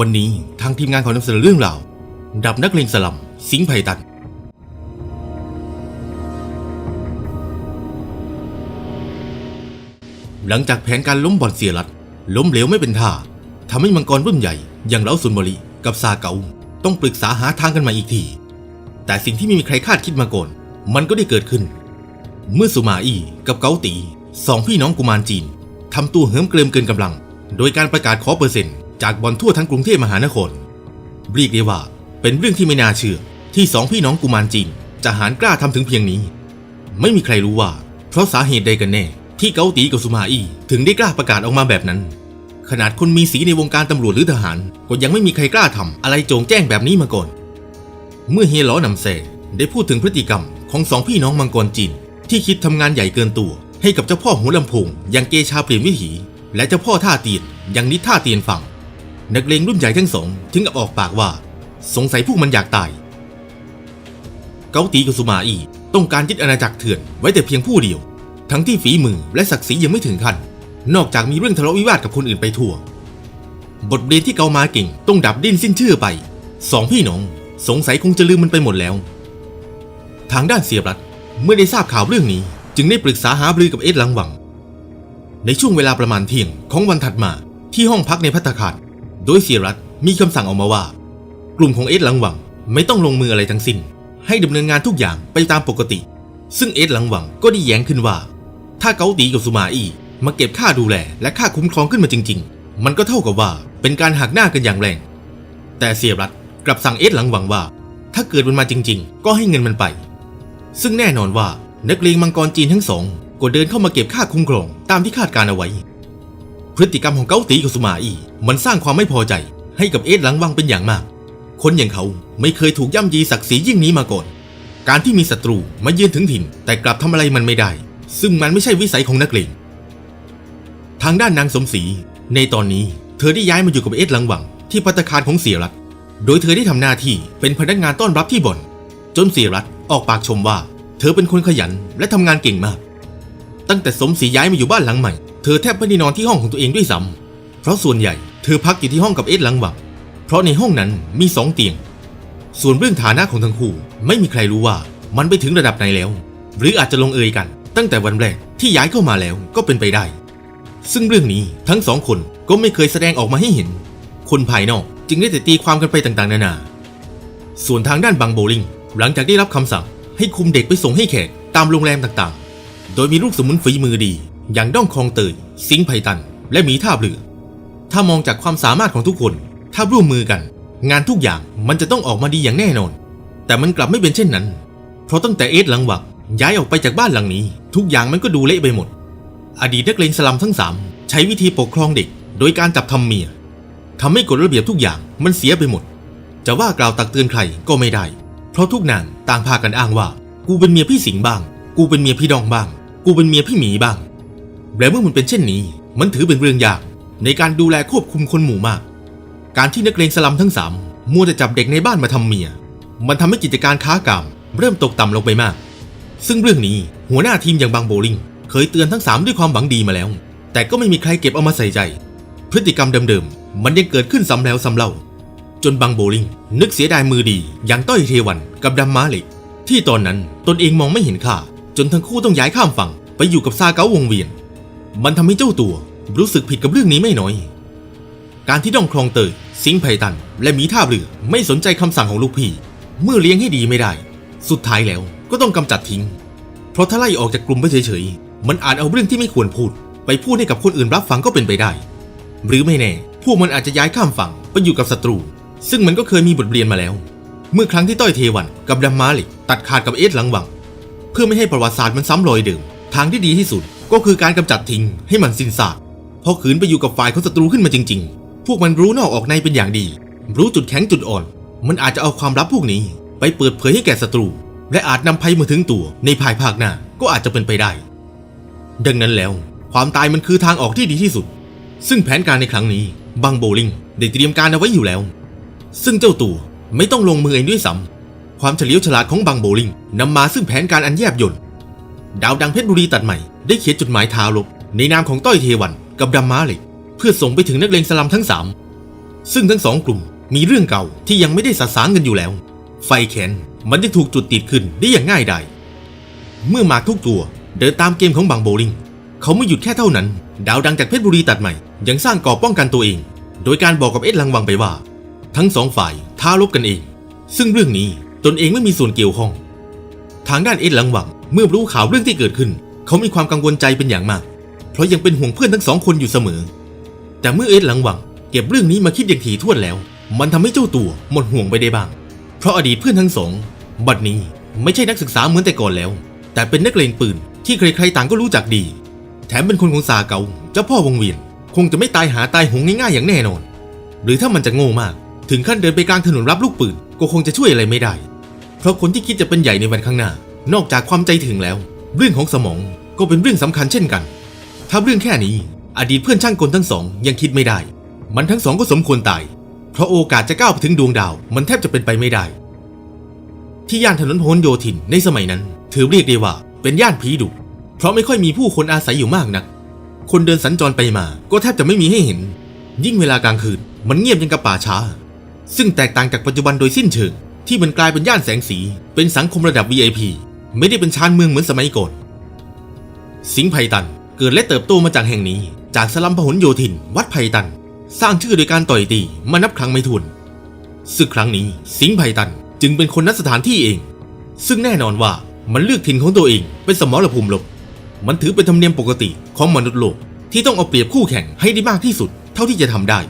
วันนี้ทางทีมงานขอนำเสนอเรื่องราวดับนักเลงสลัม สิงห์ไผ่ตัน หลังจากแผนการล้มบ่อนเสียรัด ล้มเหลวไม่เป็นท่าทำให้มังกรรุ่นใหญ่ อย่างเล้าสุนบริกับซาเกาต้องปรึกษาหาทางกันมาอีกที แต่สิ่งที่ไม่มีใครคาดคิดมาก่อน มันก็ได้เกิดขึ้น เมื่อสุมาอี้กับเกาตีสองพี่น้องกุมารจีนทำตัวเหิมเกริมเกินกำลัง โดยการประกาศขอเปอร์เซ็นต์ จากบอลทั่วทั้งกรุงเทพมหานครเรียกได้ว่าเป็นเรื่องที่ไม่น่าเชื่อที่สองพี่น้องกุมารจีนจะหารกล้าทำถึงเพียงนี้ ไม่มีใครรู้ว่า เพราะสาเหตุใดกันแน่ ที่เกาตีกับสุมาอี้ถึงได้กล้าประกาศออกมาแบบนั้น ขนาดคนมีสีในวงการตำรวจหรือทหาร ก็ยังไม่มีใครกล้าทำอะไรโจงแจ้งแบบนี้มาก่อน เมื่อเฮล้อนำแซได้พูดถึงพฤติกรรมของสองพี่น้องมังกรจีน ที่คิดทำงานใหญ่เกินตัว ให้กับเจ้าพ่อหัวลำโพงอย่างเกชาเปลี่ยนวิถี และเจ้าพ่อท่าเตียนอย่างนิท่าเตียนฝั่ง นักเลงรุ่นใหญ่ทั้งสองถึงกับออกปากว่า สงสัยพวกมันอยากตาย เกาตีกับสุมาอีต้องการยึดอาณาจักรเถื่อนไว้แต่เพียงผู้เดียว ทั้งที่ฝีมือและศักดิ์ศรียังไม่ถึงขั้นนอกจากมีเรื่องทะเลาะวิวาทกับคนอื่นไปทั่ว บทเรียนที่เกามาเก่งต้องดับดิ้นสิ้นชื่อไปสองพี่น้อง สงสัยคงจะลืมมันไปหมดแล้ว ทางด้านเสียบรัฐเมื่อได้ทราบข่าวเรื่องนี้ จึงได้ปรึกษาหาบรือกับเอ็ดลังหวัง ในช่วงเวลาประมาณเที่ยงของวันถัดมาที่ห้องพักในพัตตาคาร โดยเสียรัฐมีคำสั่งออกมาว่า กลุ่มของเอ็ดหลังหวังไม่ต้องลงมืออะไรทั้งสิ้น ให้ดำเนินงานทุกอย่างไปตามปกติ ซึ่งเอ็ดหลังหวังก็ได้แย้งขึ้นว่า ถ้าเกาตีกับสุมาอี้มาเก็บค่าดูแลและค่าคุ้มครองขึ้นมาจริง ๆ มันก็เท่ากับว่าเป็นการหักหน้ากันอย่างแรง แต่เสียรัฐกลับสั่งเอ็ดหลังหวังว่า ถ้าเกิดมันมาจริง ๆ ก็ให้เงินมันไป ซึ่งแน่นอนว่านักเลงมังกรจีนทั้งสองก็เดินเข้ามาเก็บค่าคุ้มครองตามที่คาดการเอาไว้ พฤติกรรมของเกาตีกับสุมาอี มันสร้างความไม่พอใจ ให้กับเอ็ดหลังวังเป็นอย่างมาก คนอย่างเขาไม่เคยถูกย่ำยีศักดิ์ศรียิ่งนี้มาก่อน การที่มีศัตรูมาเยือนถึงถิ่น แต่กลับทำอะไรมันไม่ได้ ซึ่งมันไม่ใช่วิสัยของนักเลงทางด้านนางสมศรี ในตอนนี้เธอได้ย้ายมาอยู่กับเอ็ดหลังวัง ที่พัตตาคารของเสียรัตโดยเธอได้ทำหน้าที่เป็นพนักงานต้อนรับที่บ่อน จนเสียรัตออกปากชมว่า เธอเป็นคนขยันและทำงานเก่งมาก ตั้งแต่สมศรีย้ายมาอยู่บ้านหลังใหม่ เธอแทบไม่ได้นอนที่ห้องของตัวเองด้วยซ้ำเพราะส่วนใหญ่เธอพักอยู่ที่ห้องกับเอ็ดหลังวังเพราะในห้องนั้นมีสองเตียง ส่วนเรื่องฐานะของทั้งคู่ไม่มีใครรู้ว่ามันไปถึงระดับไหนแล้ว หรืออาจจะลงเอยกัน ตั้งแต่วันแรกที่ย้ายเข้ามาแล้วก็เป็นไปได้ ซึ่งเรื่องนี้ทั้งสองคนก็ไม่เคยแสดงออกมาให้เห็น คนภายนอกจึงได้แต่ตีความกันไปต่างๆ นานา ส่วนทางด้านบางโบลิงหลังจากได้รับคำสั่งให้คุมเด็กไปส่งให้แขกตามโรงแรมต่างๆ โดยมีลูกสมุนฝีมือดี อย่างด้องคลองเตยสิงห์ไพตัน และหมีท่าเรือ ถ้ามองจากความสามารถของทุกคน ถ้าร่วมมือกัน งานทุกอย่างมันจะต้องออกมาดีอย่างแน่นอน แต่มันกลับไม่เป็นเช่นนั้น เพราะตั้งแต่เอสหลังวักย้ายออกไปจากบ้านหลังนี้ ทุกอย่างมันก็ดูเละไปหมด อดีตนักเลงสลัมทั้งสามใช้วิธีปกครองเด็ก โดยการจับทำเมียทำให้กฎระเบียบทุกอย่างมันเสียไปหมด จะว่ากล่าวตักเตือนใครก็ไม่ได้ เพราะทุกนางต่างพากันอ้างว่า กูเป็นเมียพี่สิงห์บ้าง กูเป็นเมียพี่ดองบ้าง กูเป็นเมียพี่หมีบ้าง และเมื่อมันเป็นเช่นนี้ มันถือเป็นเรื่องยากในการดูแลควบคุมคนหมู่มาก การที่นักเลงสลัมทั้งสามมัวแต่จับเด็กในบ้านมาทำเมีย มันทำให้กิจการค้ากามเริ่มตกต่ำลงไปมาก ซึ่งเรื่องนี้หัวหน้าทีมอย่างบางโบลิงเคยเตือนทั้งสามด้วยความหวังดีมาแล้ว แต่ก็ไม่มีใครเก็บเอามาใส่ใจ พฤติกรรมเดิมๆ มันยังเกิดขึ้นซ้ำแล้วซ้ำเล่า จนบางโบลิงนึกเสียดายมือดีอย่างต้อยเทวันกับดำม้าเล็กที่ตอนนั้นตนเองมองไม่เห็นค่า จนทั้งคู่ต้องย้ายข้ามฝั่งไปอยู่กับซาเกาวงเวียน มันทำให้เจ้าตัวรู้สึกผิดกับเรื่องนี้ไม่น้อย การที่ด้องคลองเตยสิงไพตัน และมีท่าเรือไม่สนใจคำสั่งของลูกพี่ เมื่อเลี้ยงให้ดีไม่ได้ สุดท้ายแล้วก็ต้องกำจัดทิ้ง เพราะถ้าไล่ออกจากกลุ่มไปเฉยๆ มันอาจเอาเรื่องที่ไม่ควรพูด ไปพูดให้กับคนอื่นรับฟังก็เป็นไปได้ หรือไม่แน่ พวกมันอาจจะย้ายข้ามฝั่งไปอยู่กับศัตรู ซึ่งมันก็เคยมีบทเรียนมาแล้ว เมื่อครั้งที่ต้อยเทวันกับดัมมาลิกตัดขาดกับเอสหลังวัง เพื่อไม่ให้ประวัติศาสตร์มันซ้ำรอยเดิม ทางที่ดีที่สุด ก็คือการกำจัดทิ้งให้มันสิ้นซากพราะขืนไปอยู่กับฝ่ายของศัตรูขึ้นมาจริง ๆ พวกมันรู้นอกออกในเป็นอย่างดี รู้จุดแข็งจุดอ่อน มันอาจจะเอาความลับพวกนี้ ไปเปิดเผยให้แก่ศัตรู และอาจนำภัยมาถึงตัวในภายภาคหน้าก็อาจจะเป็นไปได้ ดังนั้นแล้ว ความตายมันคือทางออกที่ดีที่สุด ซึ่งแผนการในครั้งนี้บังโบลิงได้เตรียมการเอาไว้อยู่แล้ว ซึ่งเจ้าตัวไม่ต้องลงมือเองด้วยซ้ำความเฉลียวฉลาดของบังโบลิงนำมาซึ่งแผนการอันแยบยลดาวดังเพชรบุรีตัดใหม่ ได้เขียนจดหมายท้าลบในนามของต้อยเทวันกับดัมมาเหล็กเพื่อส่งไปถึงนักเลงสลัมทั้งสามซึ่งทั้งสองกลุ่มมีเรื่องเก่าที่ยังไม่ได้สะสางกันอยู่แล้ว ไฟแค้นมันจะถูกจุดติดขึ้นได้อย่างง่ายดายเมื่อหมากทุกตัวเดินตามเกมของบางโบลิงเขาไม่หยุดแค่เท่านั้น ดาวดังจากเพชรบุรีตัดใหม่ ยังสร้างกอบป้องกันตัวเอง โดยการบอกกับเอ็ดลังวังไปว่า ทั้งสองฝ่ายท้ารบกันเอง ซึ่งเรื่องนี้ตนเองไม่มีส่วนเกี่ยวข้อง ทางด้านเอ็ดลังวังเมื่อรู้ข่าวเรื่องที่เกิดขึ้น เขามีความกังวลใจเป็นอย่างมาก เพราะยังเป็นห่วงเพื่อนทั้งสองคนอยู่เสมอ แต่เมื่อเอ็ดหลังหวัง เก็บเรื่องนี้มาคิดอย่างถี่ถ้วนแล้ว มันทำให้เจ้าตัวหมดห่วงไปได้บ้าง เพราะอดีตเพื่อนทั้งสอง บัดนี้ไม่ใช่นักศึกษาเหมือนแต่ก่อนแล้ว แต่เป็นนักเลงปืนที่ใครๆต่างก็รู้จักดี แถมเป็นคนของซาเกาเจ้าพ่อวงเวียน คงจะไม่ตายหาตายหงง่ายๆอย่างแน่นอน หรือถ้ามันจะโง่มาก ถึงขั้นเดินไปกลางถนนรับลูกปืนก็คงจะช่วยอะไรไม่ได้ เพราะคนที่คิดจะเป็นใหญ่ในวันข้างหน้า นอกจากความใจถึงแล้ว เรื่องของสมองก็เป็นเรื่องสำคัญเช่นกัน ถ้าเรื่องแค่นี้ อดีตเพื่อนช่างกลทั้งสองยังคิดไม่ได้ มันทั้งสองก็สมควรตาย เพราะโอกาสจะก้าวไปถึงดวงดาว มันแทบจะเป็นไปไม่ได้ ที่ย่านถนนพหลโยธินในสมัยนั้น ถือเรียกได้ว่าเป็นย่านผีดุ เพราะไม่ค่อยมีผู้คนอาศัยอยู่มากนัก คนเดินสัญจรไปมาก็แทบจะไม่มีให้เห็น ยิ่งเวลากลางคืน มันเงียบยังกับป่าช้า ซึ่งแตกต่างจากปัจจุบันโดยสิ้นเชิงที่มันกลายเป็นย่านแสงสี เป็นสังคมระดับ VIP ไม่ได้เป็นชานเมืองเหมือนสมัยก่อน สิงห์ไพตันเกิดและเติบโตมาจากแห่งนี้ จากสลัมพหลโยธิน วัดไพตัน สร้างชื่อโดยการต่อยตีมานับครั้งไม่ถ้วนศึกครั้งนี้สิงห์ไพตันจึงเป็นคนนัดสถานที่เอง ซึ่งแน่นอนว่ามันเลือกถิ่นของตัวเองเป็นสมรภูมิลบ มันถือเป็นธรรมเนียมปกติของมนุษย์โลกที่ต้องเอาเปรียบคู่แข่งให้ได้มากที่สุด เท่าที่จะทำได้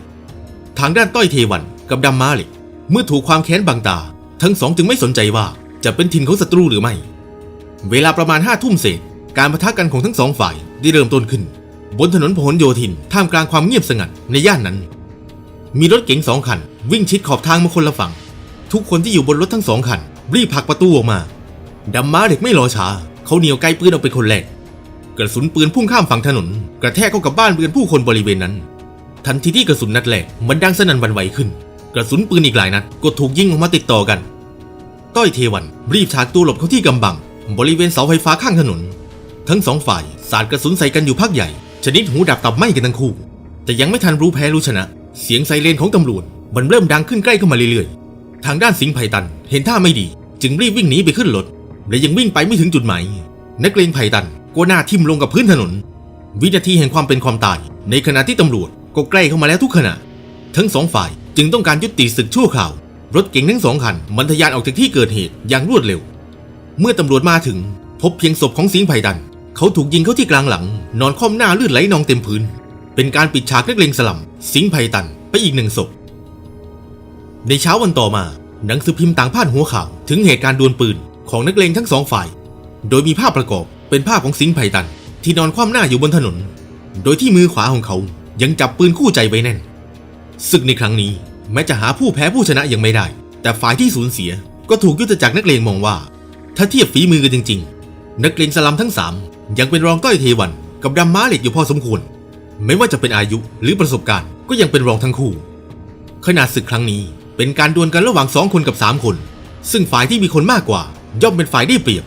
ทางด้านต้อยเทวันกับดำมมาเล็กเมื่อถูกความแค้นบังตา ทั้งสองจึงไม่สนใจว่าจะเป็นถิ่นของศัตรูหรือไม่ เวลาประมาณห้าทุ่มเศษ การปะทะกันของทั้งสองฝ่ายได้เริ่มต้นขึ้น บนถนนพหลโยธินท่ามกลางความเงียบสงัดในย่านนั้น มีรถเก๋งสองคัน วิ่งชิดขอบทางมาคนละฝั่ง ทุกคนที่อยู่บนรถทั้งสองคัน รีบผลักประตูออกมาดำม้าเด็กไม่รอช้า เขาเหนียวไกลปืนออกเป็นคนแรกกระสุนปืนพุ่งข้ามฝั่งถนน กระแทกเข้ากับบ้านเรือนผู้คนบริเวณนั้น ทันทีที่กระสุนนัดแรกมันดังสนั่นวันไหวขึ้น กระสุนปืนอีกหลายนัดก็ถูกยิงออกมาติดต่อกัน ต้อยเทวันรีบฉากตัวหลบเข้าที่กำบัง บริเวณเสาไฟฟ้าข้างถนน ทั้งสองฝ่ายสาดกระสุนใส่กันอยู่พักใหญ่ ชนิดหูดับตับไหม้กันทั้งคู่ แต่ยังไม่ทันรู้แพ้รู้ชนะ เสียงไซเรนของตำรวจมันเริ่มดังขึ้นใกล้เข้ามาเรื่อยๆ ทางด้านสิงห์ไพตันเห็นท่าไม่ดี จึงรีบวิ่งหนีไปขึ้นรถและยังวิ่งไปไม่ถึงจุดหมายนักเลงไพตันก็หน้าทิ่มลงกับพื้นถนน วินาทีแห่งความเป็นความตาย ในขณะที่ตำรวจก็ใกล้เข้ามาแล้วทุกขณะ ทั้งสองฝ่ายจึงต้องการยุติศึกชั่วคราวรถเก๋งทั้งสองคันมันทะยานออกจากที่เกิดเหตุอย่างรวดเร็ว เมื่อตำรวจมาถึง พบเพียงศพของสิงห์ไผ่ดัน เขาถูกยิงเข้าที่กลางหลัง นอนคว่ำหน้าเลือดไหลนองเต็มพื้น เป็นการปิดฉากนักเลงสลัม สิงห์ไผ่ตันไปอีกหนึ่งศพ ในเช้าวันต่อมา หนังสือพิมพ์ต่างพาดหัวข่าว ถึงเหตุการณ์ดวลปืนของนักเลงทั้งสองฝ่าย โดยมีภาพประกอบเป็นภาพของสิงห์ไผ่ตัน ที่นอนคว่ำหน้าอยู่บนถนน โดยที่มือขวาของเขายังจับปืนคู่ใจไว้แน่น ศึกในครั้งนี้แม้จะหาผู้แพ้ผู้ชนะยังไม่ได้ แต่ฝ่ายที่สูญเสียก็ถูกยุทธจักรนักเลงมองว่า ถ้าเทียบฝีมือกันจริง ๆ นักเลงสลัมทั้งสามยังเป็นรองต้อยเทวัน กับดำม้าเหล็กอยู่พอสมควร ไม่ว่าจะเป็นอายุหรือประสบการณ์ก็ยังเป็นรองทั้งคู่ ขนาดศึกครั้งนี้เป็นการดวลกันระหว่างสองคนกับสามคน ซึ่งฝ่ายที่มีคนมากกว่า ย่อมเป็นฝ่ายได้เปรียบ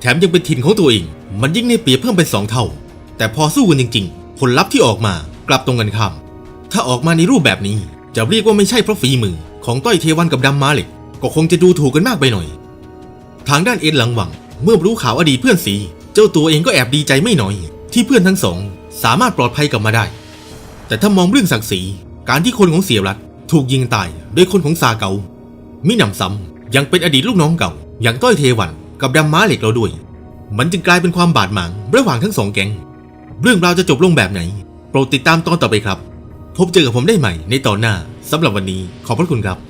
แถมยังเป็นถิ่นของตัวเอง มันยิ่งได้เปรียบเพิ่มเป็นสองเท่า แต่พอสู้กันจริง ๆ ผลลัพธ์ที่ออกมากลับตรงกันข้าม ถ้าออกมาในรูปแบบนี้จะเรียกว่าไม่ใช่เพราะฝีมือของต้อยเทวันกับดำมาเหล็กก็คงจะดูถูกกันมากไปหน่อย ทางด้านเอ็นหลังหวัง เมื่อรู้ข่าวอดีตเพื่อนสี เจ้าตัวเองก็แอบดีใจไม่น้อย ที่เพื่อนทั้งสอง สามารถปลอดภัยกลับมาได้ แต่ถ้ามองเรื่องศักดิ์ศรีการที่คนของเสียรัฐถูกยิงตายโดยคนของซาเกามิหนำซ้ำยังเป็นอดีตลูกน้องเก่า อย่างต้อยเทวันกับดำม้าเหล็กเราด้วย มันจึงกลายเป็นความบาดหมางระหว่างทั้งสองแก๊งเรื่องราวจะจบลงแบบไหน โปรดติดตามตอนต่อไปครับ พบเจอกับผมได้ใหม่ในตอนหน้าสำหรับวันนี้ขอบพระคุณครับ